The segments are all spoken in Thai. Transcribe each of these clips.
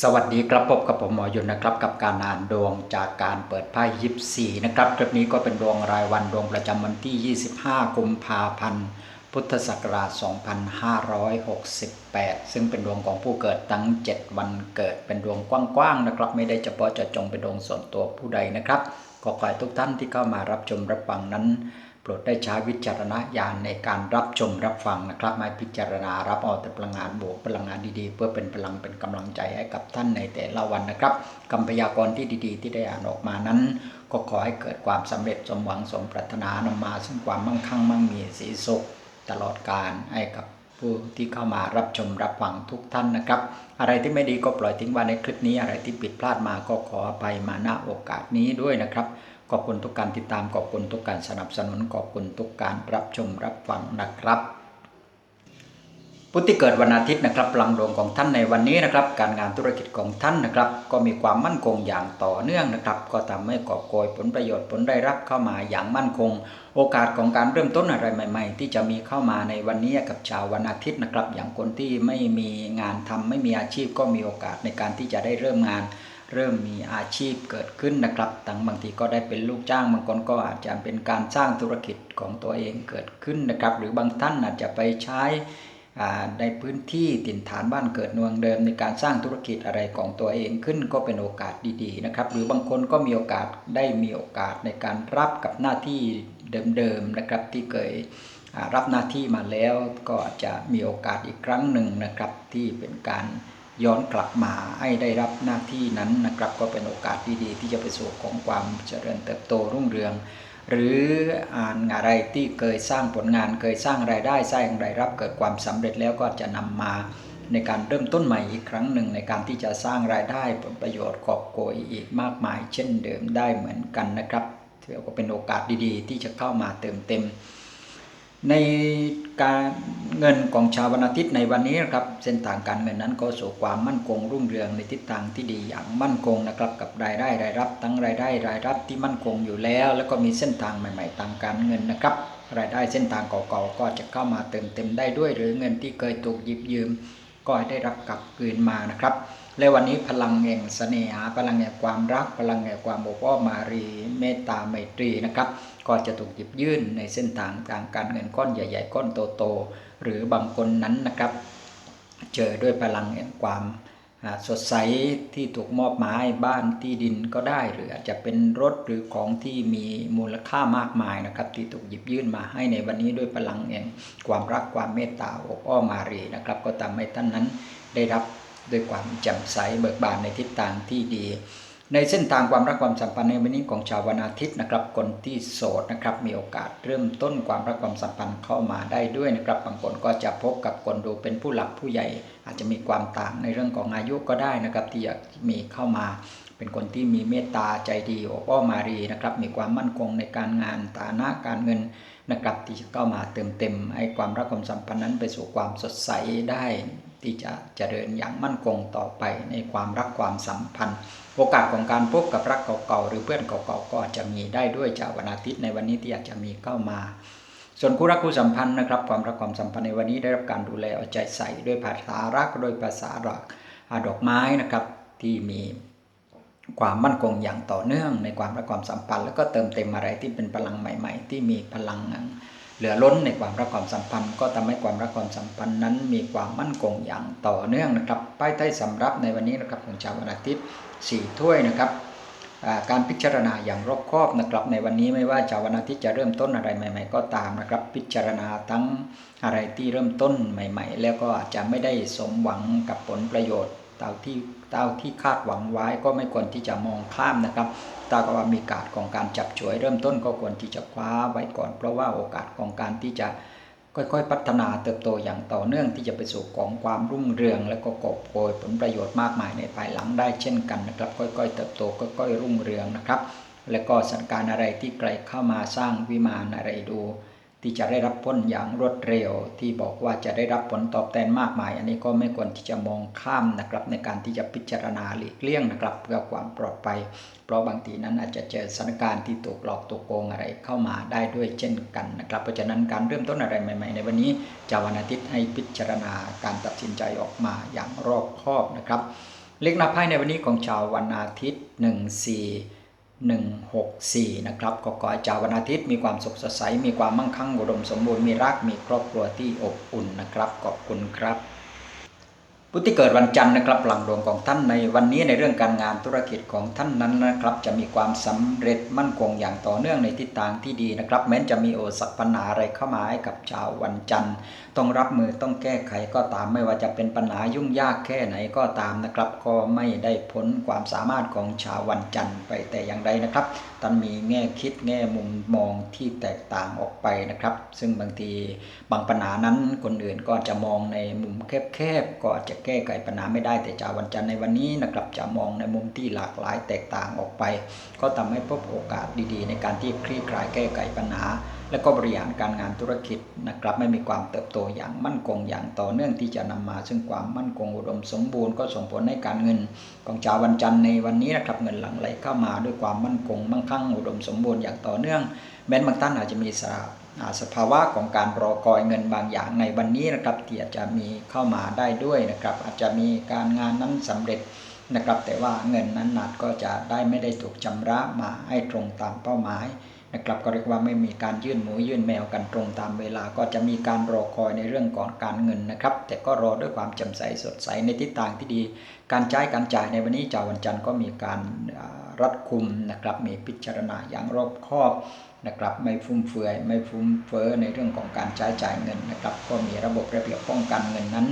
สวัสดีครับพบกับผมหมอยุนนะครับกับการอ่านดวงจากการเปิดไพ่ยิปซีนะครับคลิปนี้ก็เป็นดวงรายวันดวงประจำวันที่ 25 กุมภาพันธ์ พุทธศักราช 2568 ซึ่งเป็นดวงของผู้เกิดทั้ง 7 วันเกิดเป็นดวงกว้างๆนะครับ ไม่ได้เฉพาะเจาะจงเป็นดวงส่วนตัวผู้ใดนะครับ ก็ขอให้ทุกท่านที่เข้ามารับชมรับฟังนั้น โปรดได้ใช้วิจารณญาณในการรับชมรับฟังนะครับ ไม่พิจารณารับเอาแต่พลังงานบวกพลังงานดีๆ เพื่อเป็นพลังเป็นกำลังใจให้กับท่านในแต่ละวันนะครับคำพยากรณ์ที่ดีๆ ที่ได้อ่านออกมานั้น ก็ขอให้เกิดความสำเร็จสมหวังสมปรารถนานำมา ซึ่งความมั่งคั่งมั่งมีสีสุขตลอดการให้กับผู้ที่เข้ามารับชมรับฟังทุกท่านนะครับ อะไรที่ไม่ดีก็ปล่อยทิ้งไว้ในคลิปนี้อะไรที่ผิดพลาดมาก็ขออภัยมาณโอกาสนี้ด้วยนะครับ ขอบคุณทุกการติดตามขอบคุณทุกการสนับสนุนขอบคุณทุกการรับชมรับฟังนะครับผู้ที่เกิดวันอาทิตย์นะครับพลังดวงของท่านในวันนี้นะครับ การงานธุรกิจของท่านนะครับ ก็มีความมั่นคงอย่างต่อเนื่องนะครับ ก็ทำให้กอบโกยผลประโยชน์ผลได้รับเข้ามาอย่างมั่นคง โอกาสของการเริ่มต้นอะไรใหม่ ๆ ที่จะมีเข้ามาในวันนี้กับชาววันอาทิตย์นะครับ อย่างคนที่ไม่มีงานทำไม่มีอาชีพก็มีโอกาสในการที่จะได้เริ่มงาน เริ่มมีอาชีพเกิดขึ้นนะครับตั้งบางทีก็ได้เป็นลูกจ้างบางคนก็อาจจะเป็นการสร้างธุรกิจของตัวเองเกิดขึ้นนะครับ หรือบางท่านอาจจะไปใช้ในพื้นที่ถิ่นฐานบ้านเกิดเมืองเดิม ในการสร้างธุรกิจอะไรของตัวเองขึ้นก็เป็นโอกาสดีๆนะครับ หรือบางคนก็มีโอกาสได้มีโอกาสในการรับกับหน้าที่เดิมๆนะครับที่เคยรับหน้าที่มาแล้วก็จะมีโอกาสอีกครั้งหนึ่งนะครับที่เป็นการ ย้อนกลับมาให้ได้รับหน้าที่นั้นนะครับ ก็เป็นโอกาสดีๆที่จะไปสู่ของความเจริญเติบโตรุ่งเรือง หรืออ่านอะไรที่เคยสร้างผลงานเคยสร้างรายได้สร้างรายรับเกิดความสำเร็จแล้วก็จะนำมาในการเริ่มต้นใหม่อีกครั้งหนึ่งในการที่จะสร้างรายได้ผลประโยชน์กอบโกยอีกมากมาย เช่นเดิมได้เหมือนกันนะครับถือว่าเป็นโอกาสดีๆ ที่จะเข้ามาเติมเต็ม ในการเงินของชาววันอาทิตย์ในวันนี้นะครับเส้นทางการเงินนั้นก็สู่ความมั่นคงรุ่งเรืองในทิศทางที่ดีอย่างมั่นคงนะครับกับรายได้รายรับ ทั้งรายได้รายรับที่มั่นคงอยู่แล้ว แล้วก็มีเส้นทางใหม่ ๆ ทางการเงินนะครับ รายได้เส้นทางเก่าๆก็จะเข้ามาเติมเต็มได้ด้วย หรือเงินที่เคยถูกหยิบยืม ก็ได้รับกลับคืนมานะครับและวันนี้พลังแห่งเสน่หาพลังแห่งความรัก พลังแห่งความอบอ้อมอารีเมตตาไมตรีนะครับ ก็จะถูกหยิบยื่นในเส้นทางทางการเงินก้อนใหญ่ ๆ ก้อนโตๆหรือบางคนนั้นนะครับ เจอด้วยพลังแห่งความสดใสที่ถูกมอบหมายบ้านที่ดินก็ได้ หรืออาจจะเป็นรถหรือของที่มีมูลค่ามากมายนะครับ ที่ถูกหยิบยื่นมาให้ในวันนี้ด้วยพลังแห่งความรักความเมตตาอบอ้อมารีนะครับ ก็ทำให้ท่านนั้นได้รับด้วยความแจ่มใสเบิกบานในทิศทางที่ดี ในเส้นทางความรักความสัมพันธ์ในวันนี้ของชาววันอาทิตย์นะครับ คนที่โสดนะครับมีโอกาสเริ่มต้นความรักความสัมพันธ์เข้ามาได้ด้วยนะครับบางคนก็จะพบกับคนดูเป็นผู้หลักผู้ใหญ่ อาจจะมีความต่างในเรื่องของอายุก็ได้นะครับที่อยากมีเข้ามาเป็นคนที่มีเมตตาใจดีอบอ้อมารีนะครับ มีความมั่นคงในการงานฐานะการเงินนะครับ ที่จะเข้ามาเติมเต็มให้ความรักความสัมพันธ์นั้นไปสู่ความสดใสได้ ที่จะเจริญอย่างมั่นคงต่อไปในความรักความสัมพันธ์ โอกาสของการพบกับรักเก่าๆหรือเพื่อนเก่าๆก็จะมีได้ด้วยจากวันอาทิตย์ในวันนี้ที่อาจจะมีเข้ามา ส่วนคู่รักคู่สัมพันธ์นะครับ ความรักความสัมพันธ์ในวันนี้ได้รับการดูแลเอาใจใส่ด้วยภาษารักโดยภาษารักอ่าดอกไม้นะครับที่มีความมั่นคงอย่างต่อเนื่องในความรักความสัมพันธ์ แล้วก็เติมเต็มอะไรที่เป็นพลังใหม่ ๆ ที่มีพลัง เหลือล้นในความรักความสัมพันธ์ ก็ทำให้ความรักความสัมพันธ์นั้น มีความมั่นคงอย่างต่อเนื่องนะครับป้ายใต้สำรับในวันนี้นะครับของชาววันอาทิตย์สี่ถ้วยนะครับการพิจารณาอย่างรอบคอบนะครับในวันนี้ไม่ว่าชาววันอาทิตย์จะเริ่มต้นอะไรใหม่ ๆ ก็ตามนะครับ พิจารณาทั้งอะไรที่เริ่มต้นใหม่ ๆ แล้วก็อาจจะไม่ได้สมหวังกับผลประโยชน์ตามที่ตามที่คาดหวังไว้ก็ไม่ควรที่จะมองข้ามนะครับาก็ว่ามีโอกาสของการจับฉวย เริ่มต้นก็ควรที่จะคว้าไว้ก่อน เพราะว่าโอกาสของการที่จะค่อยๆ พัฒนาเติบโตอย่างต่อเนื่องที่จะไปสู่ของความรุ่งเรือง และก็กอบโกยผลประโยชน์มากมายในภายหลังได้เช่นกันนะครับ ค่อยๆ เติบโตค่อยๆรุ่งเรืองนะครับ และก็สถานการณ์อะไรที่ไกลเข้ามาสร้างวิมานอะไรดู ที่จะได้รับผลอย่างรวดเร็ว ที่บอกว่าจะได้รับผลตอบแทนมากมาย อันนี้ก็ไม่ควรที่จะมองข้ามนะครับในการที่จะพิจารณาหลีกเลี่ยงนะครับเพื่อความปลอดภัย เพราะบางทีนั้นอาจจะเจอสถานการณ์ที่ถูกหลอกถูกโกงอะไรเข้ามาได้ด้วยเช่นกันนะครับ เพราะฉะนั้นการเริ่มต้นอะไรใหม่ ๆ ในวันนี้จะวันอาทิตย์ให้พิจารณาการตัดสินใจออกมาอย่างรอบคอบนะครับ เลขหน้าไพ่ในวันนี้ของชาววันอาทิตย์ 14 164 นะครับก็ขอให้ชาววันอาทิตย์มีความสุขสดใส มีความมั่งคั่งอุดมสมบูรณ์ มีรัก มีครอบครัวที่อบอุ่นนะครับ ขอบคุณครับ ผู้ที่เกิดวันจันทร์นะครับหลังดวงของท่านในวันนี้ในเรื่องการงานธุรกิจของท่านนั้นนะครับ จะมีความสำเร็จมั่นคงอย่างต่อเนื่องในทิศทางที่ดีนะครับ แม้จะมีโอสักปัญหาอะไรเข้ามาให้กับชาววันจันทร์ ต้องรับมือต้องแก้ไขก็ตามไม่ว่าจะเป็นปัญหายุ่งยากแค่ไหนก็ตามนะครับ ก็ไม่ได้พ้นความสามารถของชาววันจันทร์ไปแต่อย่างใดนะครับ ท่านมีแง่คิดแง่มุมมองที่แตกต่างออกไปนะครับ ซึ่งบางทีบางปัญหานั้นคนอื่นก็จะมองในมุมแคบๆก็อาจจะแก้ไขปัญหาไม่ได้ แต่จาววันจันทร์ในวันนี้นะครับจะมองในมุมที่หลากหลายแตกต่างออกไป ก็ทำให้พบโอกาสดีๆ ในการที่คลี่คลายแก้ไขปัญหา และก็บริหารการงานธุรกิจนะครับไม่มีความเติบโตอย่างมั่นคงอย่างต่อเนื่องที่จะนำมา ซึ่งความมั่นคงอุดมสมบูรณ์ก็ส่งผลให้การเงินของชาววันจันทร์ในวันนี้นะครับเงินหลั่งไหลเข้ามาด้วยความมั่นคงมั่งคั่งอุดมสมบูรณ์อย่างต่อเนื่อง แม้บางท่านอาจจะมีสภาสภาวะของการรอคอยเงินบางอย่างในวันนี้นะครับที่อาจจะมีเข้ามาได้ด้วยนะครับอาจจะมีการงานนั้นสำเร็จนะครับแต่ว่าเงินนั้นอาจก็จะได้ไม่ได้ถูกชำระมาให้ตรงตามเป้าหมาย นะครับก็เรียกว่าไม่มีการยื่นหมูยื่นแมวกันตรงตามเวลาก็จะมีการรอคอยในเรื่องของการเงินนะครับ แต่ก็รอด้วยความแจ่มใสสดใสในทิศทางที่ดี การใช้การจ่ายในวันนี้จาวันจันทร์ก็มีการรัดคุมนะครับมีพิจารณาอย่างรอบคอบนะครับ ไม่ฟุ่มเฟือย ไม่ฟุ่มเฟ้อในเรื่องของการใช้จ่ายเงินนะครับ ก็มีระบบระเบียบป้องกันเงินนั้น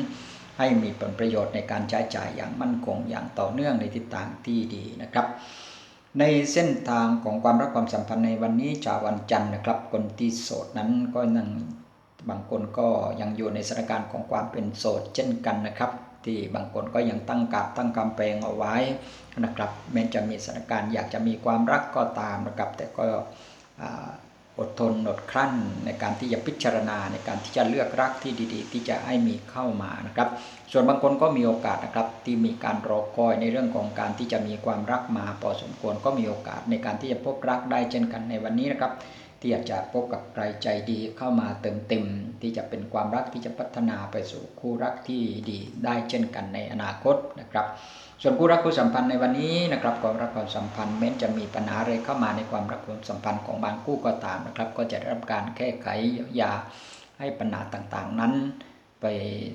ให้มีผลประโยชน์ในการใช้จ่ายอย่างมั่นคงอย่างต่อเนื่องในทิศทางที่ดีนะครับ ในเส้นทางของความรักความสัมพันธ์ในวันนี้จากวันจันทร์นะครับ คนที่โสดนั้นก็ยังบางคนก็ยังอยู่ในสถานการณ์ของความเป็นโสดเช่นกันนะครับ ที่บางคนก็ยังตั้งกับตั้งกำแพงเอาไว้นะครับแม้จะมีสถานการณ์อยากจะมีความรักก็ตามนะครับแต่ก็ อดทนอดคลั่นในการที่จะพิจารณาในการที่จะเลือกรักที่ดี ๆ ที่จะให้มีเข้ามานะครับ ส่วนบางคนก็มีโอกาสนะครับที่มีการรอคอยในเรื่องของการที่จะมีความรักมาพอสมควรก็มีโอกาสในการที่จะพบรักได้เช่นกันในวันนี้นะครับที่อาจจะพบกับใครใจดีเข้ามาเติมเต็ม ที่จะเป็นความรักที่จะพัฒนาไปสู่คู่รักที่ดีได้เช่นกันในอนาคตนะครับ ส่วนคู่รักคู่สัมพันธ์ในวันนี้นะครับความรักความสัมพันธ์แม้จะมีปัญหาอะไรเข้ามาในความรักความสัมพันธ์ของบางคู่ก็ตามนะครับ ก็จะได้รับการแก้ไขเยียวยาให้ปัญหาต่างๆนั้น ไป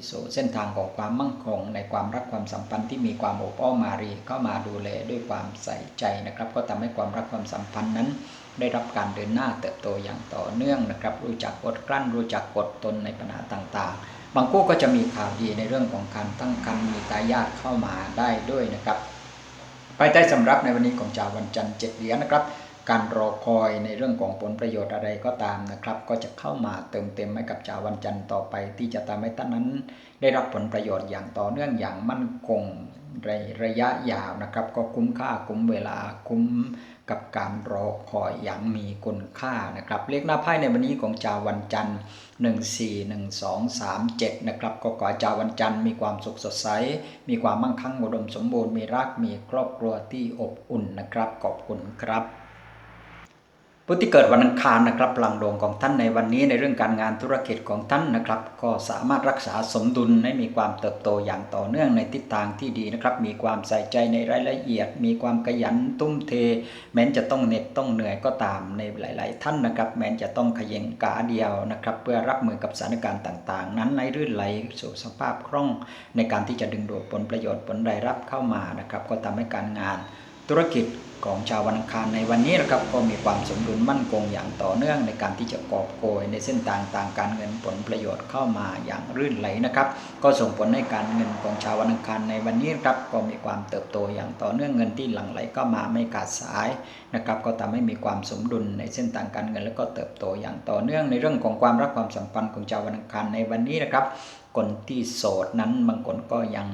สู่เส้นทางของความมั่งคง ในความรักความสัมพันธ์ที่มีความอบอ้อมอารีเข้ามาดูแลด้วยความใส่ใจนะครับ ก็ทำให้ความรักความสัมพันธ์นั้น ได้รับการเดินหน้าเติบโตอย่างต่อเนื่องนะครับ รู้จักอดกลั้นรู้จักกดตนในปัญหาต่างๆ บางคู่ก็จะมีข่าวดีในเรื่องของการตั้งครรภ์มีทายาทเข้ามาได้ด้วยนะครับไปใต้สำรับในวันนี้ของชาววันจันทร์เจ็ดเหรียญนะครับ การรอคอยในเรื่องของผลประโยชน์อะไรก็ตามนะครับ ก็จะเข้ามาเติมเต็มให้กับชาววันจันทร์ต่อไป ที่จะทำให้ท่านนั้น ได้รับผลประโยชน์อย่างต่อเนื่องอย่างมั่นคงในระยะยาวนะครับ ก็คุ้มค่าคุ้มเวลาคุ้ม กับการรอคอยอย่างมีคุณค่านะครับ เลขหน้าไพ่ในวันนี้ของชาววันจันทร์1 4 1 2 3 7นะครับก็ขอให้ชาววันจันทร์มีความสุขสดใส มีความมั่งคั่งอุดมสมบูรณ์มีรักมีครอบครัวที่อบอุ่นนะครับขอบคุณครับ ผู้ที่เกิดวันอังคารนะครับพลังดวงของท่านในวันนี้ในเรื่องการงานธุรกิจของท่านนะครับ ก็สามารถรักษาสมดุลให้มีความเติบโตอย่างต่อเนื่องในทิศทางที่ดีนะครับ มีความใส่ใจในรายละเอียด มีความขยันตุ้มเท แม้นจะต้องเหน็ดต้องเหนื่อยก็ตามในหลาย ๆ ท่านนะครับ แม้นจะต้องขย่งกาเดียวนะครับ เพื่อรับมือกับสถานการณ์ต่าง ๆ นั้นในรื่นไหลสู่สภาพคล่อง ในการที่จะดึงดูดผลประโยชน์ผลรายรับเข้ามานะครับ ก็ทำให้การงาน ธุรกิจของชาววันอังคารในวันนี้นะครับก็มีความสมดุลมั่นคงอย่างต่อเนื่องในการที่จะกอบโกยในเส้นทางต่างการเงินผลประโยชน์เข้ามาอย่างรื่นไหลนะครับ ก็ส่งผลให้การเงินของชาววันอังคารในวันนี้ครับก็มีความเติบโตอย่างต่อเนื่องเงินที่หลั่งไหลเข้ามาไม่ขาดสายนะครับก็ทำให้มีความสมดุลในเส้นทางการเงิน แล้วก็เติบโตอย่างต่อเนื่องในเรื่องของความรักความสัมพันธ์ของชาววันอังคารในวันนี้นะครับคนที่โสดนั้นบางคนก็ยัง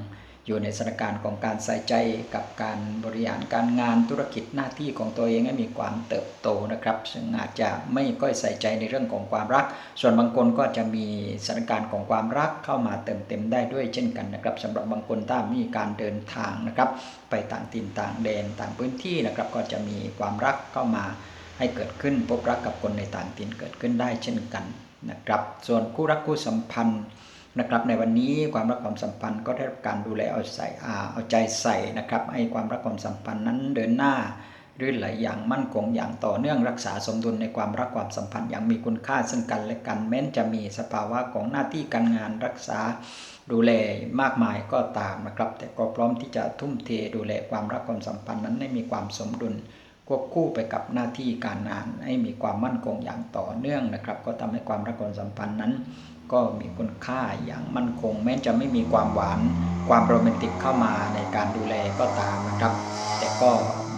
อยู่ในสถานการณ์ของการใส่ใจกับการบริหารการงานธุรกิจหน้าที่ของตัวเองให้มีความเติบโตนะครับ ซึ่งอาจจะไม่ค่อยใส่ใจในเรื่องของความรัก ส่วนบางคนก็จะมีสถานการณ์ของความรักเข้ามาเติมเต็มได้ด้วยเช่นกันนะครับสำหรับบางคนถ้ามีการเดินทางนะครับ ไปต่างถิ่นต่างแดนต่างพื้นที่นะครับ ก็จะมีความรักเข้ามาให้เกิดขึ้นพบรักกับคนในต่างถิ่นเกิดขึ้นได้เช่นกันนะครับ ส่วนคู่รักคู่สัมพันธ์ นะครับ ในวันนี้ความรักความสัมพันธ์ก็ได้รับการดูแลเอาใส่เอาใจใส่นะครับ ให้ความรักความสัมพันธ์นั้นเดินหน้ารื่นไหลอย่างมั่นคงอย่างต่อเนื่องรักษาสมดุลในความรักความสัมพันธ์อย่างมีคุณค่าซึ่งกันและกันแม้นจะมีสภาวะของหน้าที่การงานรักษาดูแลมากมายก็ตามนะครับ แต่ก็พร้อมที่จะทุ่มเทดูแลความรักความสัมพันธ์นั้นให้มีความสมดุลควบคู่ไปกับหน้าที่การงานให้มีความมั่นคงอย่างต่อเนื่องนะครับ ก็ทำให้ความรักความสัมพันธ์นั้น ก็มีคุณค่าอย่างมั่นคง แม้จะไม่มีความหวานความโรแมนติกเข้ามาในการดูแลก็ตามนะครับ แต่ก็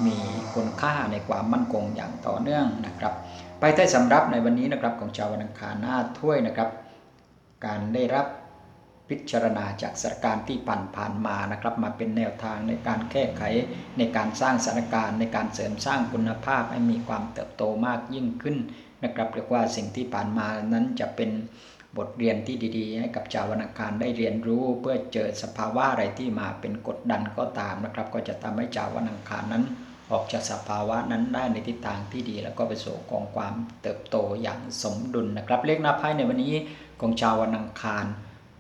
มีคุณค่าในความมั่นคงอย่างต่อเนื่องนะครับ ไปใต้สำรับในวันนี้นะครับของชาววันอังคารหน้าถ้วยนะครับ การได้รับพิจารณาจากสถานการณ์ที่ผ่านผ่านมานะครับ มาเป็นแนวทางในการแก้ไขในการสร้างสถานการณ์ในการเสริมสร้างคุณภาพให้มีความเติบโตมากยิ่งขึ้นนะครับเรียกว่าสิ่งที่ผ่านมานั้นจะเป็น บทเรียนที่ดีๆ ให้กับชาววันอังคารได้เรียนรู้ เพื่อเจอสภาวะอะไรที่มาเป็นกดดันก็ตามนะครับ ก็จะทำให้ชาววันอังคารนั้น ออกจากสภาวะนั้นได้ในทิศทางที่ดี แล้วก็ไปสู่ของความเติบโตอย่างสมดุลนะครับ เลขหน้าไพ่ในวันนี้ของชาววันอังคาร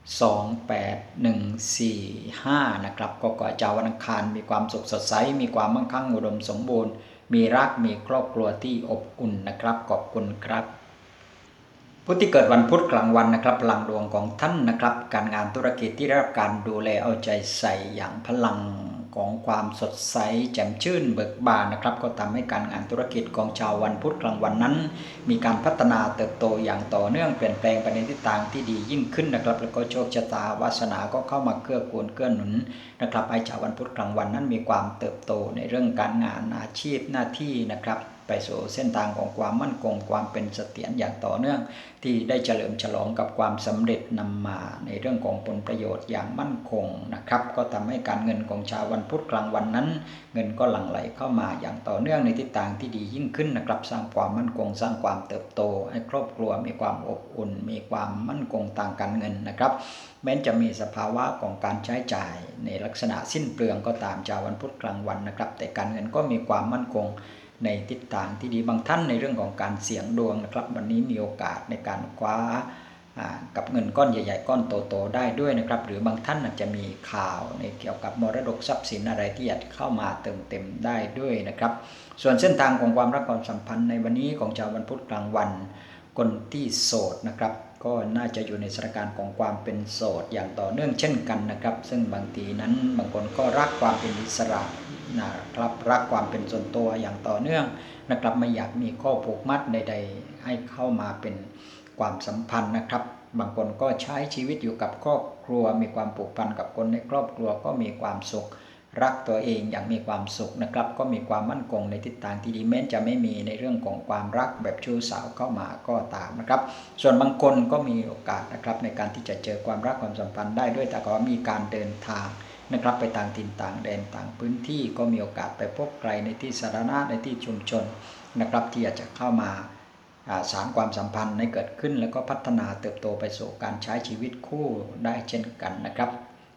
2 8 1 4 5 นะครับ ก็ก่อชาววันอังคารมีความสุขสดใส มีความมั่งคั่งอุดมสมบูรณ์ มีรักมีครอบครัวที่อบอุ่นนะครับขอบคุณครับ ผู้ที่เกิดวันพุธกลางวันนะครับพลังดวงของท่านนะครับ การงานธุรกิจที่ได้รับการดูแลเอาใจใส่อย่างพลังของความสดใสแจ่มชื่นเบิกบานนะครับ ก็ทำให้การงานธุรกิจของชาววันพุธกลางวันนั้น มีการพัฒนาเติบโตอย่างต่อเนื่องเปลี่ยนแปลงไปในทิศทางที่ดียิ่งขึ้นนะครับ แล้วก็โชคชะตาวาสนาก็เข้ามาเกื้อกูลเกื้อหนุนนะครับให้ชาววันพุธกลางวันนั้นมีความเติบโตในเรื่องการงานอาชีพหน้าที่นะครับ ไปสู่เส้นทางของความมั่นคง ความเป็นเสถียรอย่างต่อเนื่อง ที่ได้เฉลิมฉลองกับความสำเร็จนำมาในเรื่องของผลประโยชน์อย่างมั่นคงนะครับ ก็ทำให้การเงินของชาววันพุธกลางวันนั้น เงินก็หลั่งไหลเข้ามาอย่างต่อเนื่องในทิศทางที่ดียิ่งขึ้นนะครับ สร้างความมั่นคง สร้างความเติบโต ให้ครอบครัวมีความอบอุ่น มีความมั่นคงทางการเงินนะครับแม้จะมีสภาวะของการใช้จ่ายในลักษณะสิ้นเปลืองก็ตามชาววันพุธกลางวันนะครับ แต่การเงินก็มีความมั่นคง ในทิศทางที่ดีบางท่านในเรื่องของการเสี่ยงดวงนะครับ วันนี้มีโอกาสในการคว้ากับเงินก้อนใหญ่ๆ ก้อนโตๆได้ด้วยนะครับ หรือบางท่านอาจจะมีข่าวในเกี่ยวกับมรดกทรัพย์สินอะไรที่อาจเข้ามาเติมเต็มได้ด้วยนะครับ ส่วนเส้นทางของความรักความสัมพันธ์ในวันนี้ของชาววันพุธกลางวัน คนที่โสดนะครับ ก็น่าจะอยู่ในสถานการณ์ของความเป็นโสดอย่างต่อเนื่องเช่นกันนะครับ ซึ่งบางทีนั้นบางคนก็รักความเป็นอิสระ นะครับรักความเป็นส่วนตัวอย่างต่อเนื่องนะครับไม่อยากมีข้อผูกมัดใด ๆ ให้เข้ามาเป็นความสัมพันธ์นะครับ บางคนก็ใช้ชีวิตอยู่กับครอบครัว มีความผูกพันกับคนในครอบครัวก็มีความสุข รักตัวเองอย่างมีความสุขนะครับ ก็มีความมั่นคงในทิศทางที่ดีแม้จะไม่มีในเรื่องของความรักแบบชู้สาวเข้ามาก็ตามนะครับ ส่วนบางคนก็มีโอกาสนะครับในการที่จะเจอความรักความสัมพันธ์ได้ด้วยแต่ก็มีการเดินทาง นะครับไปต่างถิ่นต่างแดนต่างพื้นที่ก็มีโอกาสไปพบใครในที่สาธารณะในที่ชุมชนนะครับที่อาจจะเข้ามาสารความสัมพันธ์ให้เกิดขึ้น แล้วก็พัฒนาเติบโตไปสู่การใช้ชีวิตคู่ได้เช่นกันนะครับ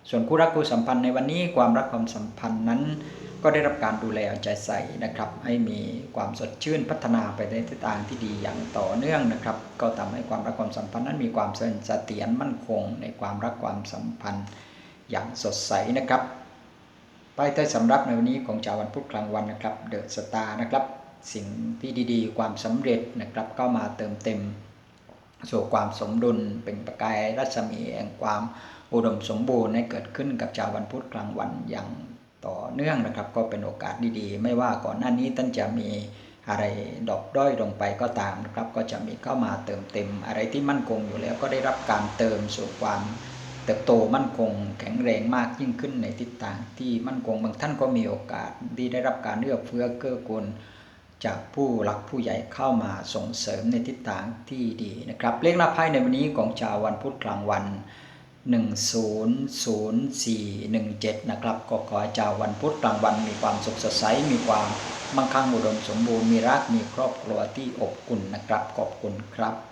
ส่วนคู่รักคู่สัมพันธ์ในวันนี้ความรักความสัมพันธ์นั้น ก็ได้รับการดูแลเอาใจใส่นะครับ ให้มีความสดชื่นพัฒนาไปในทิศทางที่ดีอย่างต่อเนื่องนะครับ ก็ทำให้ความรักความสัมพันธ์นั้นมีความเสถียรมั่นคงในความรักความสัมพันธ์ อย่างสดใสนะครับป้ายใต้สำรับในวันนี้ของชาววันพุธกลางวันนะครับเดอะสตาร์นะครับ สิ่งที่ดีๆ ความสำเร็จนะครับเข้ามาเติมเต็มสู่ความสมดุลเป็นประกายรัศมีแห่งความอุดมสมบูรณ์ให้เกิดขึ้นกับชาววันพุธกลางวันอย่างต่อเนื่องนะครับ ก็เป็นโอกาสดีๆ ไม่ว่าก่อนหน้านี้ท่านจะมีอะไรดอกด้อยลงไปก็ตามนะครับ ก็จะมีเข้ามาเติมเต็ม อะไรที่มั่นคงอยู่แล้วก็ได้รับการเติมสู่ความ เติบโตมั่นคงแข็งแรงมากยิ่งขึ้นในทิศทางที่มั่นคงบางท่านก็มีโอกาสที่ได้รับการเลือกเฟื้อเกื้อกูลจากผู้หลักผู้ใหญ่เข้ามาส่งเสริมในทิศทางที่ดีนะครับ เลขหน้าไพ่ในวันนี้ของชาววันพุธกลางวัน 100417 นะครับ ก็ขอให้ชาววันพุธกลางวันมีความสุขสดใสมีความมั่งคั่งอุดมสมบูรณ์มีรักมีครอบครัวที่อบอุ่นนะครับขอบคุณครับ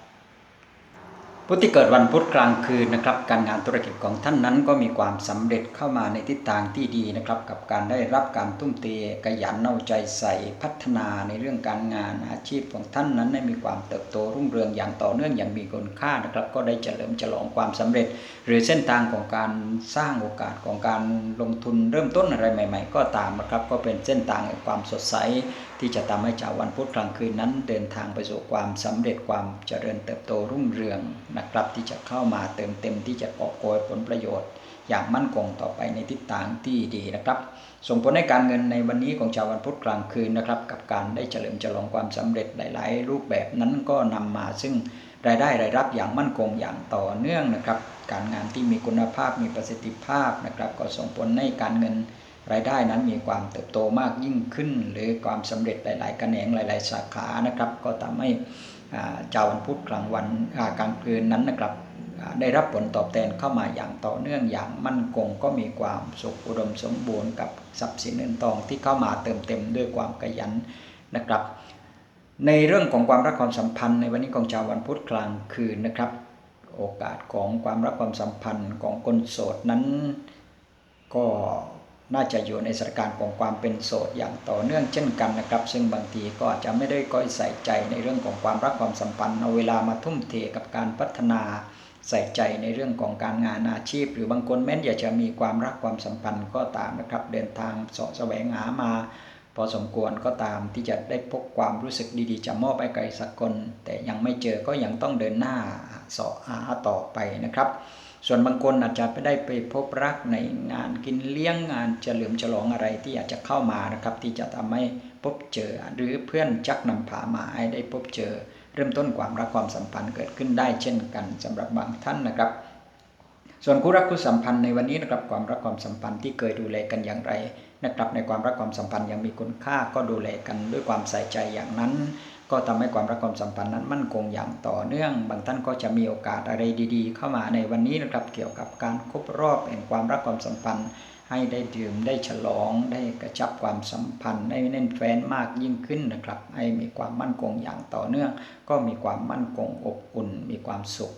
ผู้ที่เกิดวันพุธกลางคืนนะครับ การงานธุรกิจของท่านนั้นก็มีความสำเร็จเข้ามาในทิศทางที่ดีนะครับ กับการได้รับการทุ่มเทขยันเอาใจใส่พัฒนาในเรื่องการงานอาชีพของท่านนั้นได้มีความเติบโตรุ่งเรืองอย่างต่อเนื่องอย่างมีคุณค่านะครับ ก็ได้เฉลิมฉลองความสำเร็จ หรือเส้นทางของการสร้างโอกาสของการลงทุนเริ่มต้นอะไรใหม่ ๆ ก็ตามนะครับ ก็เป็นเส้นทางแห่งความสดใส ที่จะทำให้ชาววันพุธกลางคืนนั้น เดินทางไปสู่ความสำเร็จความเจริญเติบโตรุ่งเรืองนะครับที่จะเข้ามาเติมเต็มที่จะกอบโกยผลประโยชน์ อย่างมั่นคงต่อไปในทิศทางที่ดีนะครับ ส่งผลให้การเงินในวันนี้ของชาววันพุธกลางคืนนะครับ กับการได้เฉลิมฉลองความสำเร็จหลาย ๆ รูปแบบนั้นก็นำมาซึ่งรายได้รายรับอย่างมั่นคงอย่างต่อเนื่องนะครับ การงานที่มีคุณภาพมีประสิทธิภาพนะครับ ก็ส่งผลให้การเงิน รายได้นั้นมีความเติบโตมากยิ่งขึ้น หรือความสำเร็จหลายๆกระแหนงหลาย ๆ สาขานะครับ ก็ทำให้เจ้าวันพุธกลางวันกลางคืนนั้นนะครับได้รับผลตอบแทนเข้ามาอย่างต่อเนื่องอย่างมั่นคงก็มีความสุขอุดมสมบูรณ์กับทรัพย์สินเงินทองที่เข้ามาเติมเต็มด้วยความขยันนะครับ ในเรื่องของความรักความสัมพันธ์ในวันนี้ของชาววันพุธกลางคืนนะครับ โอกาสของความรักความสัมพันธ์ของคนโสดนั้นก็ น่าจะอยู่ในสถานการณ์ของความเป็นโสดอย่างต่อเนื่องเช่นกันนะครับ ซึ่งบางทีก็อาจจะไม่ได้ก้อยใส่ใจในเรื่องของความรักความสัมพันธ์เอาเวลามาทุ่มเทกับการพัฒนาใส่ใจในเรื่องของการงานอาชีพ หรือบางคนแม้อยากจะมีความรักความสัมพันธ์ก็ตามนะครับ เดินทางสาะแสวงหามา พอสมควรก็ตามที่จะได้พบความรู้สึกดีๆ จะมอบให้ใครสักคน แต่ยังไม่เจอก็ยังต้องเดินหน้าสาะหาต่อไปนะครับ ส่วนบางคนอาจจะไม่ได้ไปพบรักในงานกินเลี้ยงงานเฉลิมฉลองอะไรที่อาจจะเข้ามานะครับ ที่จะทำให้พบเจอ หรือเพื่อนจักนำพามาให้ได้พบเจอ เริ่มต้นความรักความสัมพันธ์เกิดขึ้นได้เช่นกันสำหรับบางท่านนะครับ ส่วนคู่รักคู่สัมพันธ์ในวันนี้นะครับความรักความสัมพันธ์ที่เคยดูแลกันอย่างไรนะครับในความรักความสัมพันธ์ยังมีคุณค่าก็ดูแลกันด้วยความใส่ใจอย่างนั้น ก็ทำให้ความรักความสัมพันธ์นั้นมั่นคงอย่างต่อเนื่อง บางท่านก็จะมีโอกาสอะไรดี ๆ เข้ามาในวันนี้นะครับเกี่ยวกับการครบรอบแห่งความรักความสัมพันธ์ ให้ได้ดื่มได้ฉลอง ได้กระชับความสัมพันธ์ได้แน่นแฟนมากยิ่งขึ้นนะครับ ให้มีความมั่นคงอย่างต่อเนื่อง ก็มีความมั่นคงอบอุ่น มีความสุข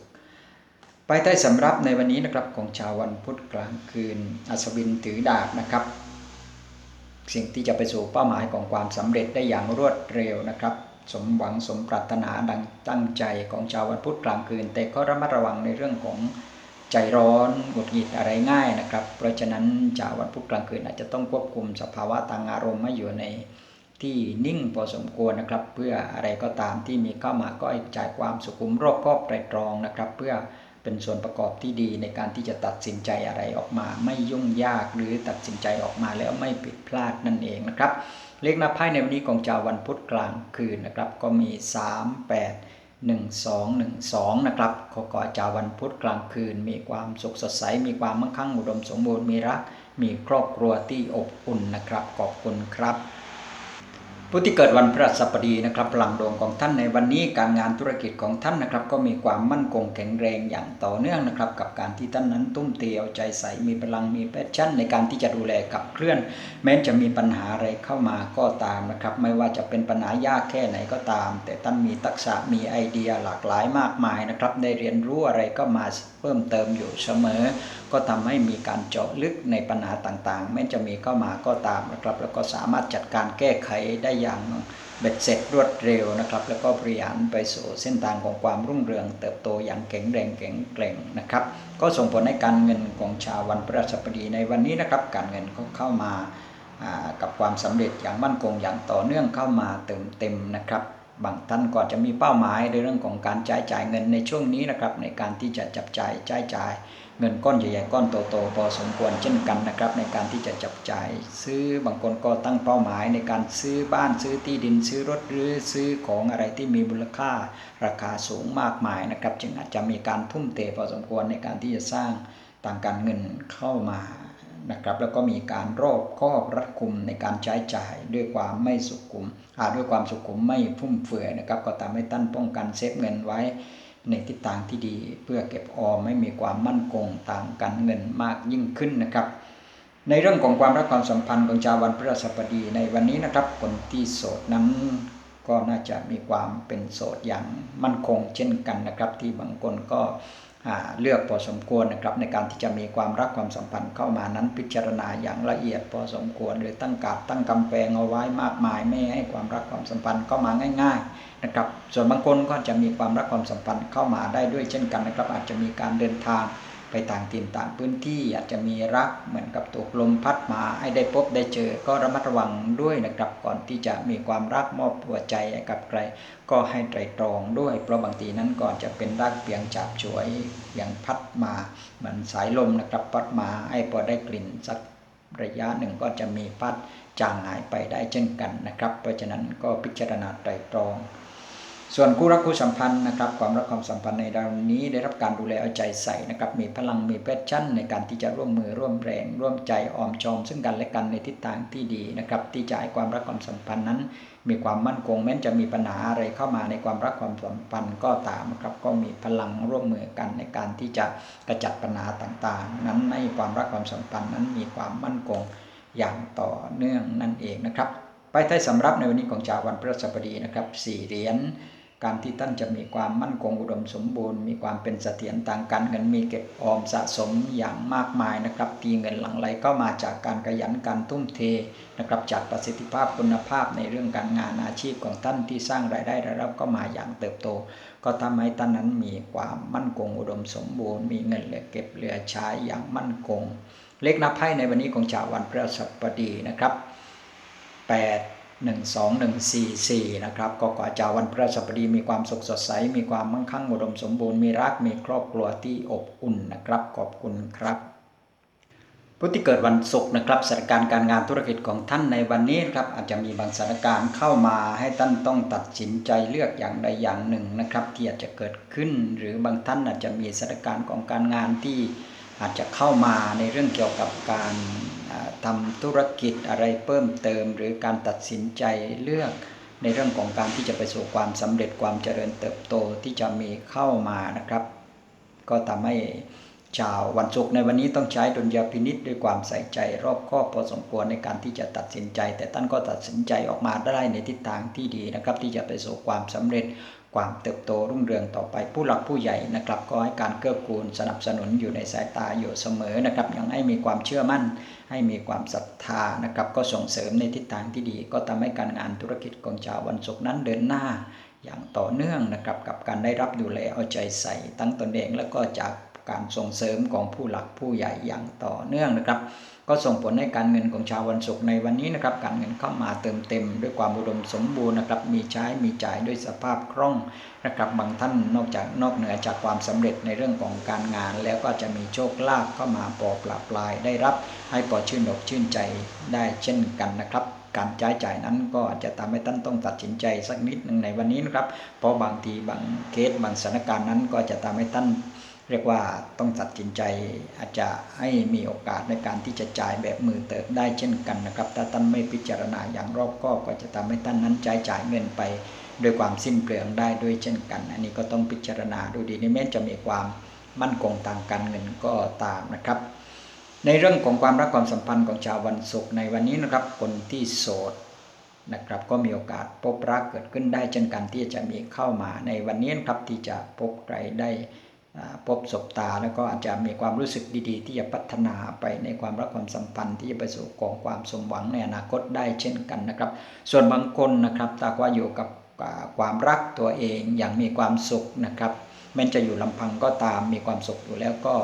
ไปใต้สำรับในวันนี้นะครับของชาววันพุธกลางคืน อัศวินถือดาบนะครับ สิ่งที่จะไปสู่เป้าหมายของความสำเร็จได้อย่างรวดเร็วนะครับ สมหวังสมปรารถนาดังตั้งใจของชาววันพุธกลางคืน แต่ก็ระมัดระวังในเรื่องของใจร้อนหงุดหงิดอะไรง่ายนะครับ เพราะฉะนั้นชาววันพุธกลางคืนอาจจะต้องควบคุมสภาวะทางอารมณ์ไม่อยู่ในที่นิ่งพอสมควรนะครับ เพื่ออะไรก็ตามที่มีเข้ามาก็ให้จ่ายความสุขุมรอบครอบไตรตรองนะครับ เพื่อเป็นส่วนประกอบที่ดีในการที่จะตัดสินใจอะไรออกมา ไม่ยุ่งยากหรือตัดสินใจออกมาแล้วไม่ผิดพลาดนั่นเองนะครับ เลขหน้าไพ่ในวันนี้ของชาววันพุธกลางคืนนะครับ ก็มี 3 8 1 2 1 2 นะครับ ขอขอจาวันพุธกลางคืน มีความสุขสดใส มีความมั่งคั่งอุดมสมบูรณ์ มีรัก มีครอบครัวที่อบอุ่นนะครับ ขอบคุณครับ ผู้ที่เกิดวันพฤหัสบดีนะครับพลังดวงของท่านในวันนี้การงานธุรกิจของท่านนะครับ ก็มีความมั่นคงแข็งแรงอย่างต่อเนื่องนะครับ กับการที่ท่านนั้นตุ้มเตียวใจใสมีพลังมีแพชชั่น ในการที่จะดูแลกับเคลื่อน แม้จะมีปัญหาอะไรเข้ามาก็ตามนะครับ ไม่ว่าจะเป็นปัญหายากแค่ไหนก็ตาม แต่ท่านมีทักษะมีไอเดียหลากหลายมากมายนะครับ ได้เรียนรู้อะไรก็มาเพิ่มเติมอยู่เสมอ ก็ทำให้มีการเจาะลึกในปัญหาต่างๆแม้จะมีเข้ามาก็ตามนะครับ แล้วก็สามารถจัดการแก้ไขได้อย่างเบ็ดเสร็จรวดเร็วนะครับ แล้วก็บริหารไปสู่เส้นทางของความรุ่งเรือง เติบโตอย่างแข็งแรงแข็งแกร่งนะครับ ก็ส่งผลให้การเงินของชาววันพฤหัสบดีในวันนี้นะครับ การเงินก็เข้ามากับความสำเร็จอย่างมั่นคงอย่างต่อเนื่องเข้ามาเติมเต็มนะครับ บางท่านก็จะมีเป้าหมายในเรื่องของการใช้จ่ายเงินในช่วงนี้นะครับ ในการที่จะจับจ่ายใช้จ่ายเงินก้อนใหญ่ๆก้อนโตๆพอสมควรเช่นกันนะครับ ในการที่จะจับจ่ายซื้อบางคนก็ตั้งเป้าหมายในการซื้อบ้านซื้อที่ดินซื้อรถหรือซื้อของอะไรที่มีมูลค่า ราคาสูงมากมายนะครับ จึงอาจจะมีการทุ่มเทพอสมควรในการที่จะสร้างต่างการเงินเข้ามา นะครับ แล้วก็มีการรอบครอบรัดกุมในการใช้จ่ายด้วยความไม่สุขุมอาด้วยความสุขุมไม่ฟุ่มเฟือยนะครับ ก็ทำให้ท่านป้องกันเซฟเงินไว้ในทิศทางที่ดีเพื่อเก็บออมไม่มีความมั่นคงต่างกันเงินมากยิ่งขึ้นนะครับ ในเรื่องของความรักความสัมพันธ์ของชาววันพฤหัสบดีในวันนี้นะครับ คนที่โสดนั้นก็น่าจะมีความเป็นโสดอย่างมั่นคงเช่นกันนะครับ ที่บางคนก็ เลือกพอสมควรนะครับในการที่จะมีความรักความสัมพันธ์เข้ามานั้นพิจารณาอย่างละเอียดพอสมควรหรือตั้งกาดตั้งกำแพงเอาไว้มากมายไม่ให้ความรักความสัมพันธ์เข้ามาง่าย ๆนะครับ ส่วนบางคนก็จะมีความรักความสัมพันธ์เข้ามาได้ด้วยเช่นกันนะครับ อาจจะมีการเดินทาง ไปต่างถิ่นต่างพื้นที่อาจจะมีรักเหมือนกับตกลมพัดมาให้ได้พบได้เจอ ก็ระมัดระวังด้วยนะครับก่อนที่จะมีความรักมอบหัวใจกับใคร ก็ให้ไตรตรองด้วย เพราะบางทีนั้นก่อนจะเป็นรักเพียงจับฉวยเพียงพัดมาเหมือนสายลมนะครับพัดมาให้พอได้กลิ่นสักระยะหนึ่งก็จะมีพัดจางหายไปได้เช่นกันนะครับ เพราะฉะนั้นก็พิจารณาไตรตรอง ส่วนคู่รักคู่สัมพันธ์นะครับความรักความสัมพันธ์ในดาวนี้ได้รับการดูแลเอาใจใส่นะครับมีพลังมีแพชชั่น ในการที่จะร่วมมือร่วมแรง ร่วมใจออมชอม ซึ่งกันและกันในทิศทางที่ดีนะครับที่จะให้ความรักความสัมพันธ์นั้น มีความมั่นคงแม้จะมีปัญหาอะไรเข้ามาในความรักความสัมพันธ์ก็ตามครับก็มีพลังร่วมมือกันในการที่จะกระจัดปัญหาต่างๆ นั้นให้ความรักความสัมพันธ์นั้นมีความมั่นคงอย่างต่อเนื่องนั่นเองนะครับไปไทยสำรับในวันนี้ของชาววันพฤหัสบดีนะครับสี่เหรียญ การที่ท่านจะมีความมั่นคงอุดมสมบูรณ์ มีความเป็นเสถียรต่างกันเงินมีเก็บออมสะสมอย่างมากมายนะครับตีเงินหลังไหลก็มาจากการขยันการทุ่มเทนะครับจากประสิทธิภาพคุณภาพในเรื่องการงานอาชีพของท่านที่สร้างรายได้รายรับก็มาอย่างเติบโต ก็ทำให้ท่านนั้นมีความมั่นคงอุดมสมบูรณ์ มีเงินเหลือเก็บเหลือใช้อย่างมั่นคง เลขนับไพ่ในวันนี้ของชาววันพฤหัสบดีนะครับ8 12144 นะครับก็ขอจ้าวันพระสัปดีมีความสุขสดใส มีความมั่งคั่งอุดมสมบูรณ์ มีรัก มีครอบครัวที่อบอุ่นนะครับ ขอบคุณครับผู้ที่เกิดวันศุกร์นะครับสถานการณ์การงานธุรกิจของท่านในวันนี้ครับอาจจะมีบางสถานการณ์เข้ามาให้ท่านต้องตัดสินใจเลือกอย่างใดอย่างหนึ่งนะครับที่อาจจะเกิดขึ้น หรือบางท่านอาจจะมีสถานการณ์ของการงานที่ อาจจะเข้ามาในเรื่องเกี่ยวกับการทำธุรกิจอะไรเพิ่มเติม หรือการตัดสินใจเลือกในเรื่องของการที่จะไปสู่ความสำเร็จความเจริญเติบโตที่จะมีเข้ามานะครับ ก็ทำให้ ชาววันศุกร์ในวันนี้ต้องใช้ดุลยพินิษด้วยความใส่ใจ รอบคอบพอสมควรในการที่จะตัดสินใจ แต่ท่านก็ตัดสินใจออกมาได้ในทิศทางที่ดีนะครับ ที่จะไปสู่ความสำเร็จความเติบโตรุ่งเรืองต่อไปผู้หลักผู้ใหญ่นะครับก็ให้การเกื้อกูลสนับสนุนอยู่ในสายตาอยู่เสมอนะครับยังให้มีความเชื่อมั่น ให้มีความศรัทธานะครับก็ส่งเสริมในทิศทางที่ดี ก็ทำให้การงานธุรกิจของชาววันศุกร์นั้นเดินหน้า อย่างต่อเนื่องนะครับกับการได้รับดูแลเอาใจใส่ตั้งตนเองแล้วก็จาก การส่งเสริมของผู้หลักผู้ใหญ่อย่างต่อเนื่องนะครับ ก็ส่งผลให้การเงินของชาววันศุกร์ในวันนี้นะครับ การเงินเข้ามาเติมเต็ม ด้วยความอุดมสมบูรณ์นะครับ มีใช้มีจ่ายด้วยสภาพคล่องนะครับบางท่านนอกจากนอกเหนือจากความสำเร็จในเรื่องของการงาน แล้วก็จะมีโชคลาภเข้ามาปอปลาปลายได้รับ ให้ปอชื่นอกชื่นใจได้เช่นกันนะครับการใช้จ่ายนั้นก็จะทำให้ท่านต้องตัดสินใจสักนิดหนึ่งในวันนี้นะครับ เพราะบางทีบางเคสบางสถานการณ์นั้นก็จะทำให้ท่าน เรียกว่าต้องตัดสินใจอาจจะให้มีโอกาสในการที่จะจ่ายแบบมือเติบได้เช่นกันนะครับ ถ้าท่านไม่พิจารณาอย่างรอบคอบก็จะทำให้ท่านนั้นจ่ายจ่ายเงินไปด้วยความสิ้นเปลืองได้ด้วยเช่นกัน อันนี้ก็ต้องพิจารณาดูดีในแม้จะมีความมั่นคงทางการเงินก็ตามนะครับ ในเรื่องของความรักความสัมพันธ์ของชาววันศุกร์ในวันนี้นะครับคนที่โสดนะครับก็มีโอกาสพบรักเกิดขึ้นได้เช่นกันที่จะมีเข้ามาในวันนี้ครับที่จะพบใครได้ พบศบตาแล้วก็อาจจะมีความรู้สึกดีๆ ที่จะพัฒนาไปในความรักความสัมพันธ์ที่จะไปสู่กองความสมหวังในอนาคตได้เช่นกันนะครับ ส่วนบางคนนะครับถ้าว่าอยู่กับความรักตัวเองอย่างมีความสุขนะครับแม้จะอยู่ลำพังก็ตามมีความสุขอยู่แล้วก็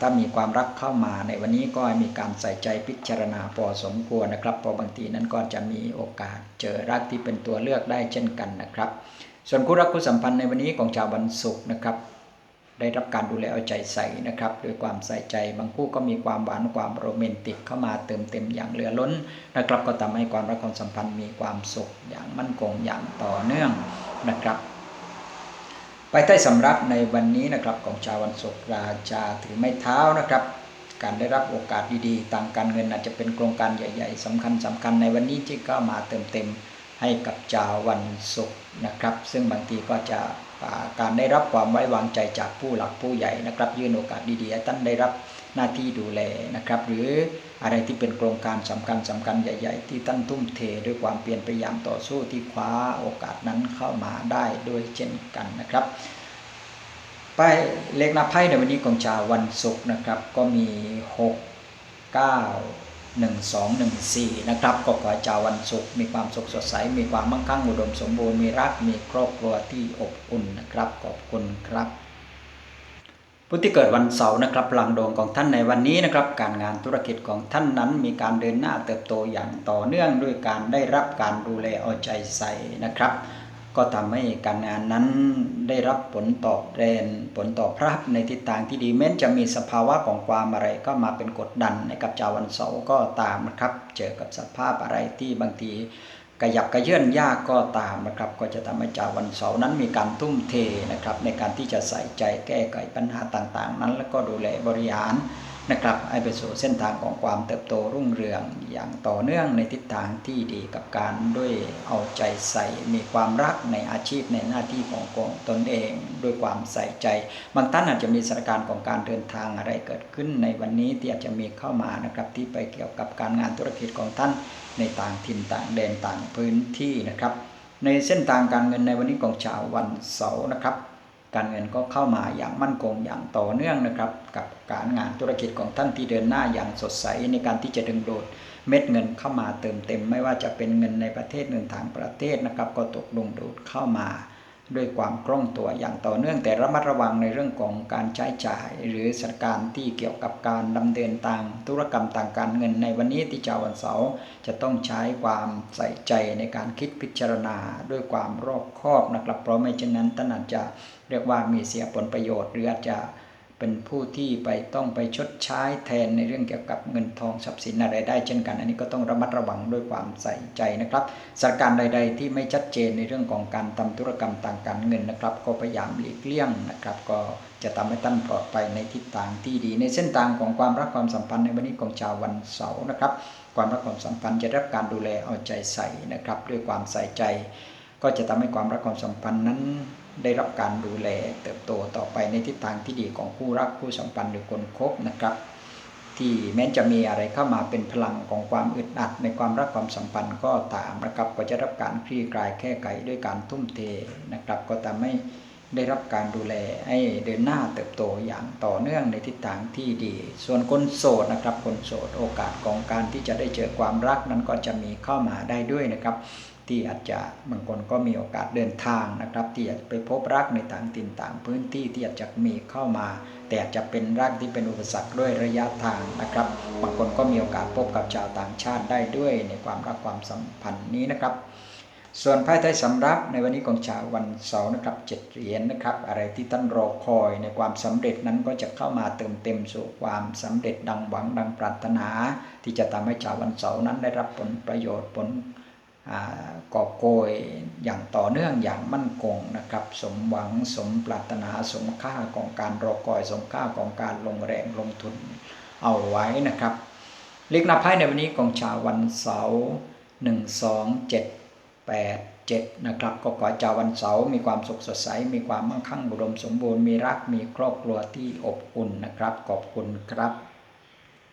ถ้ามีความรักเข้ามาในวันนี้ก็มีการใส่ใจพิจารณาพอสมควรนะครับพราะบางทีนั้นก็จะมีโอกาสเจอรักที่เป็นตัวเลือกได้เช่นกันนะครับ ส่วนคู่รักคู่สัมพันธ์ในวันนี้ของชาววันศุกร์นะครับ ได้รับการดูแลเอาใจใส่นะครับด้วยความใส่ใจบางคู่ก็มีความหวานความโรแมนติกเข้ามาเติมเต็มอย่างเหลือล้นนะครับ ก็ทำให้ความรักความสัมพันธ์มีความสุขอย่างมั่นคงอย่างต่อเนื่องนะครับ ไปใต้สำรับในวันนี้นะครับของชาววันศุกร์ราชาถือไม้เท้านะครับการได้รับโอกาสดีๆทางการเงินอาจจะเป็นโครงการใหญ่ ๆสำคัญสำคัญในวันนี้ที่ก็มาเติมเต็มให้กับชาววันศุกร์นะครับ ซึ่งบางทีก็จะ การได้รับความไว้วางใจจากผู้หลักผู้ใหญ่นะครับ ยื่นโอกาสดีๆท่านได้รับหน้าที่ดูแลนะครับ หรืออะไรที่เป็นโครงการสำคัญสำคัญใหญ่ ๆ ที่ท่านทุ่มเทด้วยความเปลี่ยนพยายามต่อสู้ที่คว้าโอกาสนั้นเข้ามาได้ด้วยเช่นกันนะครับป้ายเลขหน้าไพ่ในวันนี้ของชาววันศุกร์นะครับ ก็มี 6 9 1 2 1 4 นะครับก็ขอให้ชาววันศุกร์มีความสุขสดใส มีความมั่งคั่งอุดมสมบูรณ์มีรักมีครอบครัวที่อบอุ่นนะครับขอบคุณครับผู้ที่เกิดวันเสาร์นะครับพลังดวงของท่านในวันนี้นะครับ การงานธุรกิจของท่านนั้นมีการเดินหน้าเติบโตอย่างต่อเนื่องด้วยการได้รับการดูแลเอาใจใส่นะครับ ก็ทำให้การงานนั้นได้รับผลตอบแทนผลตอบรับในทิศทางที่ดีแม้จะมีสภาวะของความอะไรก็มาเป็นกดดันในกับชาววันเสาร์ก็ตามนะครับ เจอกับสภาพอะไรที่บางทีกระยับกระเยื่อนยากก็ตามนะครับ ก็จะทำให้ชาววันเสาร์นั้นมีการทุ่มเทนะครับ ในการที่จะใส่ใจแก้ไขปัญหาต่างๆ นั้น แล้วก็ดูแลบริหาร นะครับให้ไปสู่เส้นทางของความเติบโตรุ่งเรืองอย่างต่อเนื่องในทิศทางที่ดีกับการด้วยเอาใจใส่มีความรักในอาชีพในหน้าที่ของตนเองด้วยความใส่ใจ บางท่านอาจจะมีสถานการณ์ของการเดินทางอะไรเกิดขึ้นในวันนี้ที่อาจจะมีเข้ามานะครับที่ไปเกี่ยวกับการงานธุรกิจของท่านในต่างถิ่นต่างแดนต่างพื้นที่นะครับ ในเส้นทางการเงินในวันนี้ของชาววันเสาร์นะครับ การเงินก็เข้ามาอย่างมั่นคงอย่างต่อเนื่องนะครับ กับการงานธุรกิจของท่านที่เดินหน้าอย่างสดใสในการที่จะดึงดูดเม็ดเงินเข้ามาเติมเต็ม ไม่ว่าจะเป็นเงินในประเทศเงินทางประเทศนะครับ ก็ตกลงดูดเข้ามา ด้วยความคล่องตัวอย่างต่อเนื่อง แต่ระมัดระวังในเรื่องของการใช้จ่าย หรือสถานการณ์ที่เกี่ยวกับการดำเนินทางธุรกรรมทางการเงินในวันนี้ที่ชาววันเสาร์จะต้องใช้ความใส่ใจในการคิดพิจารณา ด้วยความรอบคอบนะครับเพราะไม่เช่นนั้นท่านอาจจะ เรียกว่ามีเสียผลประโยชน์ หรืออาจจะเป็นผู้ที่ไปต้องไปชดใช้แทนในเรื่องเกี่ยวกับเงินทองทรัพย์สินอะไรได้เช่นกัน อันนี้ก็ต้องระมัดระวังด้วยความใส่ใจนะครับสถานการณ์ใด ๆ ที่ไม่ชัดเจนในเรื่องของการทำธุรกรรมทางการเงินนะครับ ก็พยายามหลีกเลี่ยงนะครับ ก็จะทำให้ท่านปลอดภัยในทิศทางที่ดี ในเส้นทางของความรักความสัมพันธ์ในวันนี้ของชาววันเสาร์นะครับ ความรักความสัมพันธ์จะรับการดูแลเอาใจใส่นะครับ ด้วยความใส่ใจ ก็จะทำให้ความรักความสัมพันธ์นั้น ได้รับการดูแลเติบโตต่อไปในทิศทางที่ดีของคู่รักคู่สัมพันธ์หรือคนคบนะครับ ที่แม้จะมีอะไรเข้ามาเป็นพลังของความอึดอัด ในความรักความสัมพันธ์ก็ตามนะครับก็จะรับการคลี่คลายแก้ไขด้วยการทุ่มเทนะครับ ก็ทำให้ได้รับการดูแลให้เดินหน้าเติบโตอย่างต่อเนื่องในทิศทางที่ดี ส่วนคนโสดนะครับ คนโสดโอกาสของการที่จะได้เจอความรักนั้นก็จะมีเข้ามาได้ด้วยนะครับ ที่อาจจะบางคนก็มีโอกาสเดินทางนะครับ ที่อาจจะไปพบรักในต่างถิ่นต่างพื้นที่ที่อาจจะมีเข้ามา แต่อาจจะเป็นรักที่เป็นอุปสรรคด้วยระยะทางนะครับ บางคนก็มีโอกาสพบกับชาวต่างชาติได้ด้วยในความรักความสัมพันธ์นี้นะครับ ส่วนไพ่ไทยสำรับในวันนี้ของชาววันเสาร์นะครับเจ็ดเหรียญนะครับ อะไรที่ท่านรอคอยในความสำเร็จนั้นก็จะเข้ามาเติมเต็มสู่ความสำเร็จดังหวังดังปรารถนา ที่จะทำให้ชาววันเสาร์นั้นได้รับผลประโยชน์ผล กอบโกยอย่างต่อเนื่องอย่างมั่นคงนะครับ สมหวังสมปรารถนาสมค่าของการรอคอยสมค่าของการลงแรงลงทุนเอาไว้นะครับเลขนับไพ่ในวันนี้ของชาววันเสาร์หนึ่งสองเจ็ดแปดเจ็ดนะครับก็ขอชาววันเสาร์มีความสุขสดใส มีความมั่งคั่งอุดมสมบูรณ์มีรักมีครอบครัวที่อบอุ่นนะครับขอบคุณครับ